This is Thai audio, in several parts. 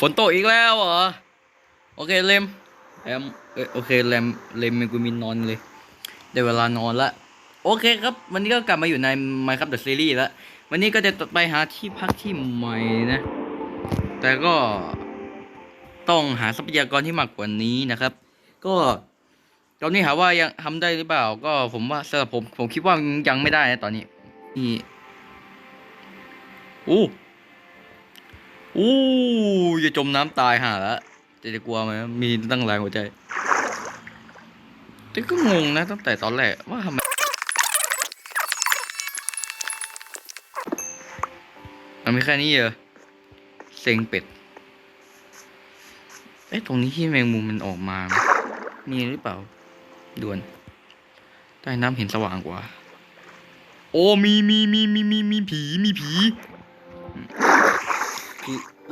ฝนตกอีกแล้วเหรอ โอเคเลมเลมโอเคเลมเลมเมกูมินอนเลยได้เวลานอนละโอเคครับ วันนี้ก็กลับมาอยู่ใน Minecraft The Series แล้ว วันนี้ก็จะไปหาที่พักที่ใหม่นะ แต่ก็ต้องหาทรัพยากรที่มากกว่านี้นะครับ ก็ตอนนี้หาว่ายังทำได้หรือเปล่า ก็ผมว่าสำหรับผมผมคิดว่ายังไม่ได้นะตอนนี้นี่อู้ อู้จะจมน้ำตายห่าแล้วจะจะกลัวไหมมีตั้งแรงหัวใจแต่ก็งงนะตั้งแต่ตอนแรกว่าทำไมมันมีแค่นี้เหรอเซ็งเป็ดเอ๊ะตรงนี้ที่แมงมุมมันออกมา มีหรือเปล่าด่วนใต้น้ำเห็นสว่างกว่า โอ้มีมีมีมีมีมีผีมีผี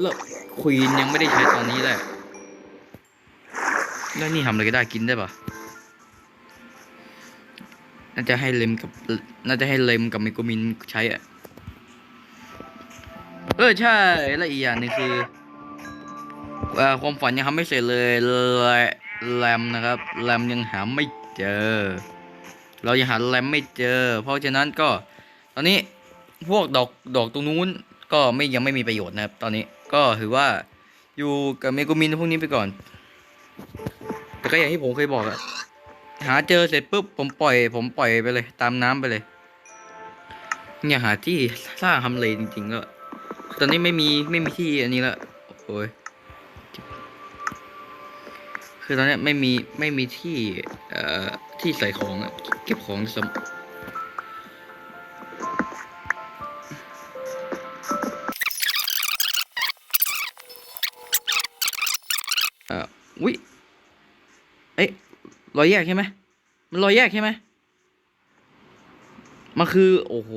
เลิกควีนยังไม่ได้ใช้ตอนนี้แหละแล้วนี่ทำอะไรก็ได้กินได้ปะน่าจะให้เลมกับ น่าจะให้เลมกับเมโกมินใช้อะเออใช่ และอีกอย่างนึงคือความฝันยังทำไม่เสร็จเลยแลแรมนะครับแรมยังหาไม่เจอ เรายังหาแรมไม่เจอ เพราะฉะนั้นก็ ตอนนี้พวกดอกดอกตรงนู้นก็ไม่ยังไม่มีประโยชน์นะครับ ตอนนี้ ก็ถือว่าอยู่กับเมกูมินพวกนี้ไปก่อน แต่ก็อย่างที่ผมเคยบอกอะหาเจอเสร็จปุ๊บผมปล่อย ผมปล่อยไปเลย ตามน้ำไปเลยอย่าหาที่สร้างทำเลจริงๆแล้วตอนนี้ไม่มีไม่มีที่อันนี้ละโอ้ยคือตอนนี้ไม่มีไม่มีที่เอ่อที่ใส่ของเก็บของสม เอ่อวิเอ๊ะรอยแยกใช่ไหมมันรอยแยกใช่ไหมมันคือ โอ้โห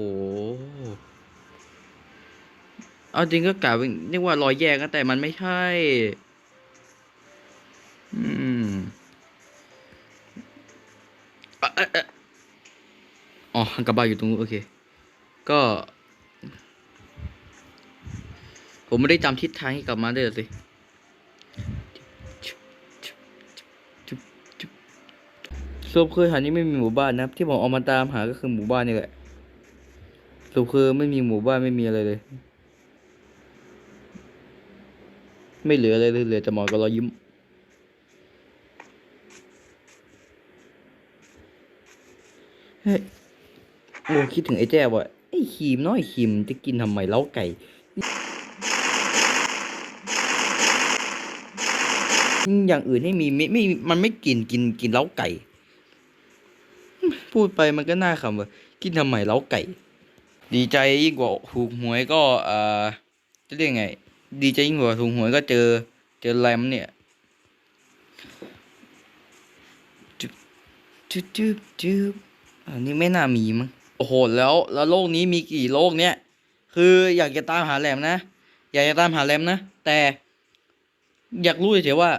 เอาจริงก็กล่าวเรียกว่ารอยแยกนะแต่มันไม่ใช่ อืมอ๋อ,อ,อ,ออกระบะอยู่ตรงนู้นโอเค ก็ ผมไม่ได้จำทิศทางที่กลับมาได้เลย รุปคือหานี้ไม่มีหมู่บ้านนะครับ ที่ผมเอามาตามหาก็คือหมู่บ้านนี่แหละสรุปคือไม่มีหมู่บ้านไม่มีอะไรเลย ไม่เหลืออะไรเลยเหลือแต่หมอนกับรอยยิ้มเฮ้ยโอ้คิดถึงไอ้แจ้ว่ะไอ้ขีมน้อยขีมจะกินทำไมเล้าไก่อย่างอื่นให้มีไม่ไม่มันไม่กินกินกินเล้าไก่ พูดไปมันก็น่าขำว่ะกินทำไมเล้าไก่ ดีใจยิ่งกว่าถูกหวยก็เอ่อจะเรียกไง ดีใจยิ่งกว่าถูกหวยก็เจอ เจอแรมเนี่ยจุ๊บจุ๊บจุ๊บจุ๊บอันนี้ไม่น่ามีมั้งโอ้โหแล้วแล้วโลกนี้มีกี่โลกเนี่ย คืออยากจะตามหาแรมนะ อยากจะตามหาแรมนะ แต่อยากรู้เฉยๆว่า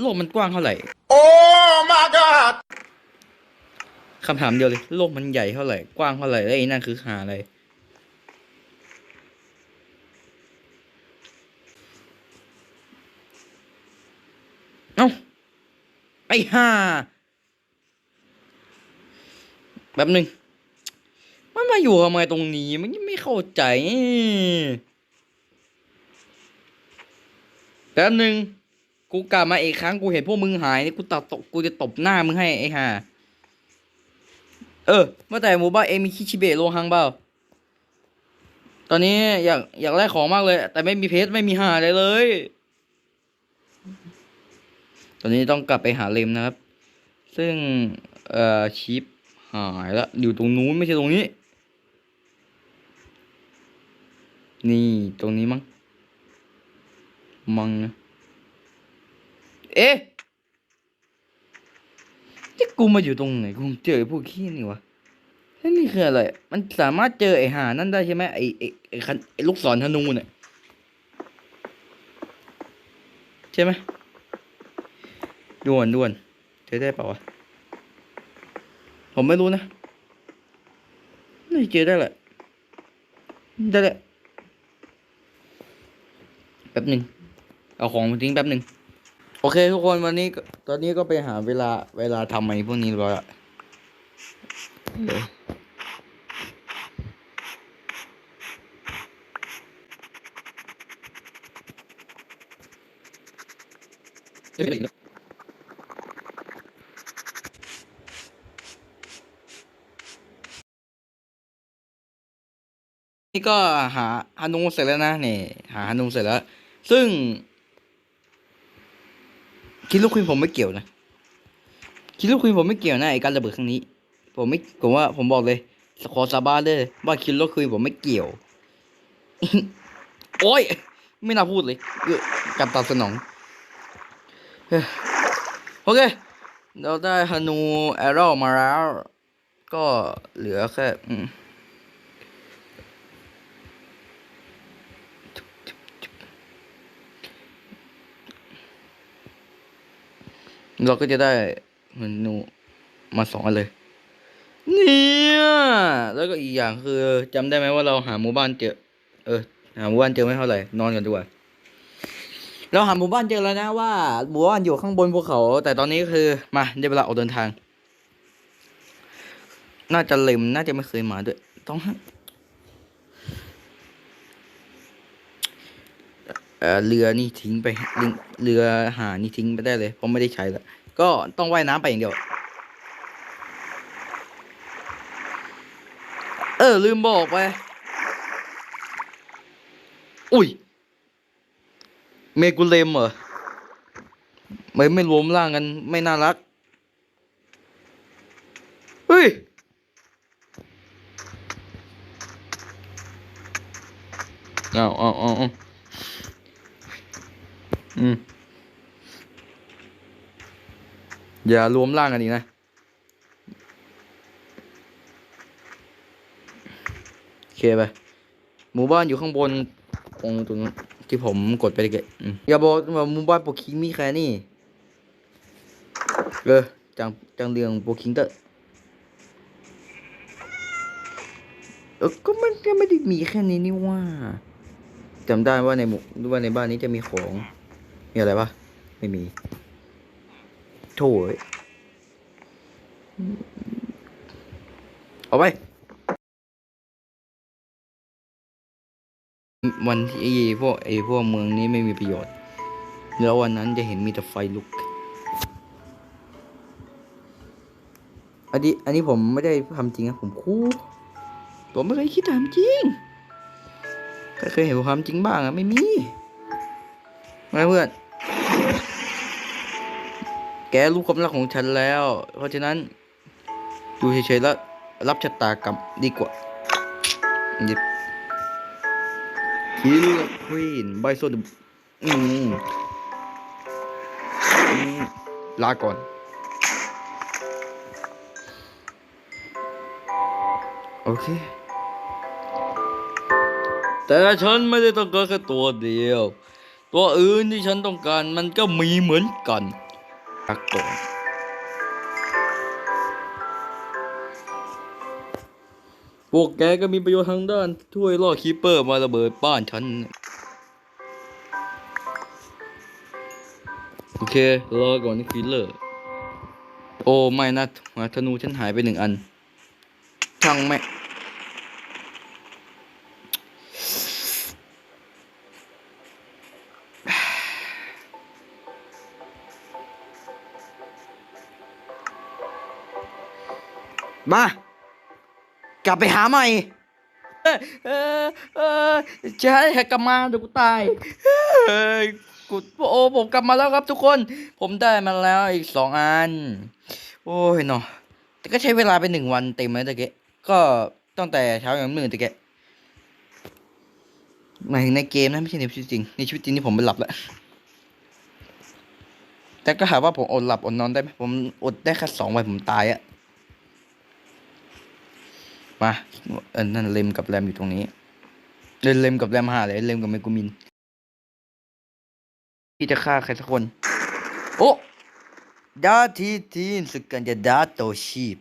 โลกมันกว้างเท่าไหร่ Oh my god! คำถามเดียวเลย โลกมันใหญ่เท่าไหร่ กว้างเท่าไหร่ แล้วไอ้นั่นคือหาอะไร เอ้า ไอ้ห่าแป๊บหนึ่งมันมาอยู่ทำไมตรงนี้ มันยังไม่เข้าใจแป๊บหนึ่งกูกลับมาอีกครั้งกูเห็นพวกมึงหายนี่กูตัดตกกูจะตบหน้ามึงให้ไอ้ห่า เออเมื่อแต่หมู่บ้านเองมีคิชิเบะโลหังเปล่าตอนนี้อยากอยากแลกของมากเลย แต่ไม่มีเพชรไม่มีหาอะไรเลย ตอนนี้ต้องกลับไปหาเลมนะครับ ซึ่ง เอ่อชิปหายแล้วอยู่ตรงนู้นไม่ใช่ตรงนี้ นี่ตรงนี้มั้ง มั้งนะเอ๊ะ กูมาอยู่ตรงไหนกูเจอไอ้พวกขี้นี่วะแล้วนี่คืออะไร มันสามารถเจอไอ้หานั่นได้ใช่ไหมไอ้ไอ้ไอ้คันไอ้ลูกศรธนูเนี่ยใช่ไหมด่วนด่วนเจอได้เปล่าวะผมไม่รู้นะน่าจะเจอได้แหละได้แหละแป๊บหนึ่งเอาของมาทิ้งแป๊บหนึ่ง โอเคทุกคนวันนี้ตอนนี้ก็ไปหาเวลาเวลาทำไอ้พวกนี้แล้อะเออนี่ก็หาฮานุเสร็จแล้วนะนี่หาฮานุเสร็จแล้ว ซึ่ง คิดลูกคุยผมไม่เกี่ยวนะคิดลูกคุยผมไม่เกี่ยวนะไอการระเบิดครั้งนี้ ผมไม่ผมว่าผมบอกเลยขอสาบานเลยว่าคิดลูกคุยผมไม่เกี่ยว โอ้ยไม่น่าพูดเลยกับตอบสนองโอเค เราได้ฮานูแอโร่มาแล้ว ก็เหลือแค่ เราก็จะได้ฮานูมาสองอันเลย เนี่ยแล้วก็อีกอย่างคือจำได้ไหมว่าเราหาหมู่บ้านเจอ เออหาหมู่บ้านเจอไม่เท่าไหร่นอนกันดีกว่าเราหาหมู่บ้านเจอแล้วนะว่าหมู่บ้านอยู่ข้างบนภูเขา แต่ตอนนี้คือมาได้เวลาออกเดินทาง น่าจะเล็มน่าจะไม่เคยมาด้วย ต้อง เออเรือนี่ทิ้งไปเรือเรือหานี่ทิ้งไปได้เลยเพราะไม่ได้ใช้แล้วก็ต้องว่ายน้ำไปอย่างเดียว เออ ลืมบอกไป อุ้ย เมกุเลมเหรอ ไม่ไม่รวมร่างกัน ไม่น่ารัก เฮ้ยเอาเอาเอาเอา อืม อย่ารวมร่างกันอีกนะ โอเคไป หมู่บ้านอยู่ข้างบนตรงตรงที่ผมกดไปเลยอืมอย่าบอกว่าหมู่บ้านโปรคิงมีแค่นี้เออจังจังเรืองโปรคิงเตอร์เออก็มันก็ไม่ได้มีแค่นี้นี่ว่าจำได้ว่าในหมู่ว่าในบ้านนี้จะมีของ มีอะไรปะไม่มีโถ่เอ้ยเอาไป วันที่ไอ้พวกไอ้พวกเมืองนี้ไม่มีประโยชน์ แล้ววันนั้นจะเห็นมีแต่ไฟลุก อันนี้อันนี้ผมไม่ได้ทำจริงนะผมคู่ผมไม่เคยคิดทำจริงใครเคยเห็นผมทำจริงบ้างอะไม่มีมาเพื่อน แกรู้ความรักของฉันแล้ว เพราะฉะนั้นอยู่เฉยๆแล้วรับชะตากรรมดีกว่าหยิบคิลควีนใบโซดอืมลาก่อน โอเค แต่ฉันไม่ได้ต้องการแค่ตัวเดียว ตัวอื่นที่ฉันต้องการมันก็มีเหมือนกันลาก่อนพวกแกก็มีประโยชน์ทางด้านช่วยล่อคีปเปอร์มาระเบิดบ้านฉัน โอเค รอก่อนนี่คิลเลอร์ โอ้ ไม่นะหัวธนูฉันหายไปหนึ่งอันช่างแม่ มา กลับไปหาใหม่ เออเออจะให้กลับมาเดี๋ยวกูตายเฮ้ยกูโอ้ผมกลับมาแล้วครับทุกคน ผมได้มาแล้วอีกสองอัน โอ้ยเนาะแต่ก็ใช้เวลาไปหนึ่งวันเต็มเลยตะเกะก็ตั้งแต่เช้ายันมืดตะเกะหมายถึงในเกมนะไม่ใช่ในชีวิตจริงในชีวิตจริงนี่ผมไปหลับแล้วแต่ก็หาว่าผมอดหลับอดนอนได้ไหมผมอดได้แค่สองวันผมตายอะ มาเออนั่นเลมกับแรมอยู่ตรงนี้เลนเลมกับแรมหาเลยเลมกับเมกุมินที่จะฆ่าใครสักคน โอ้ดาทีทีนสกันจะดาโตชีพ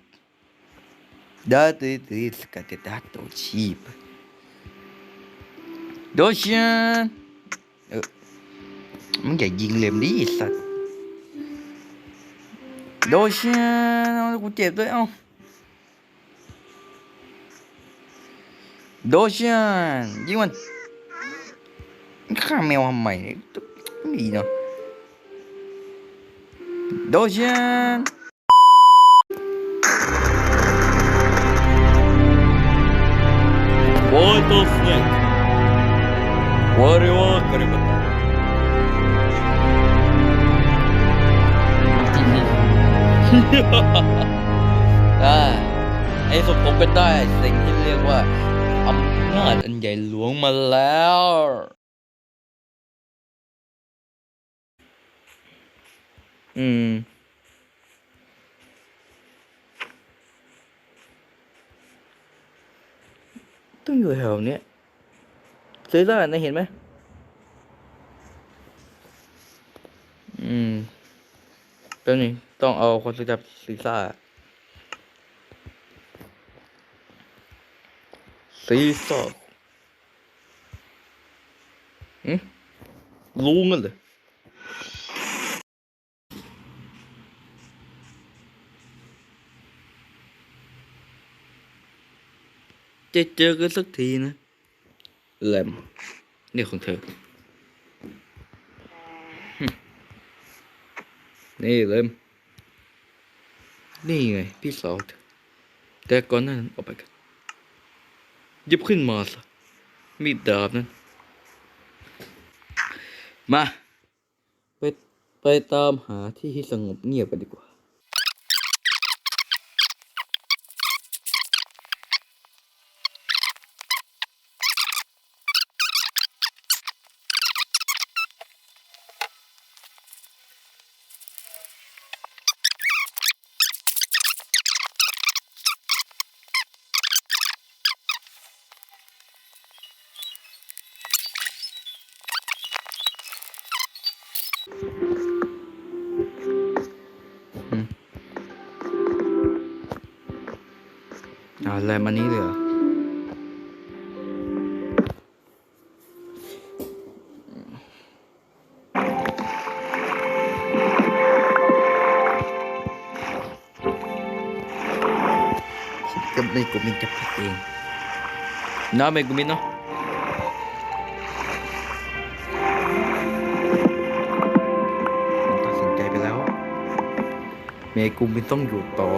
ดาทีทีนสกันจะดาโตชีพโดเชนเออมึงอย่ายิงเลมดิสัตว์โดเชียเอากูเจ็บด้วยเอ้า โดเชียนยิงมันฆ่าแมวทำไมเนี่ยไม่ดีเนาะโดเชียน What the snake? What do you want, Karibata? ได้ไอ้สมผมก็ได้สิ่งที่เรียกว่า อำนาจอันใหญ่หลวงมาแล้ว อืม ต้องอยู่แถวเนี้ยซื้อได้นะเห็นไหม อืมแป๊บนึงต้องเอาคนซื้อจับซีซ่า ซีซ่าอืมรู้งั้นเลยจะเจอกันสักทีนะแหล หยิบขึ้นมาซะมีดดาบนั้น มา ไปไปตามหาที่ที่สงบเงียบกันดีกว่า อะไรมานี้เลยเหรอผมก็ไม่กูมินจะพักเองน้าไม่กูมินเนาะผมตัดสินใจไปแล้วเมกูมินต้องอยู่ต่อ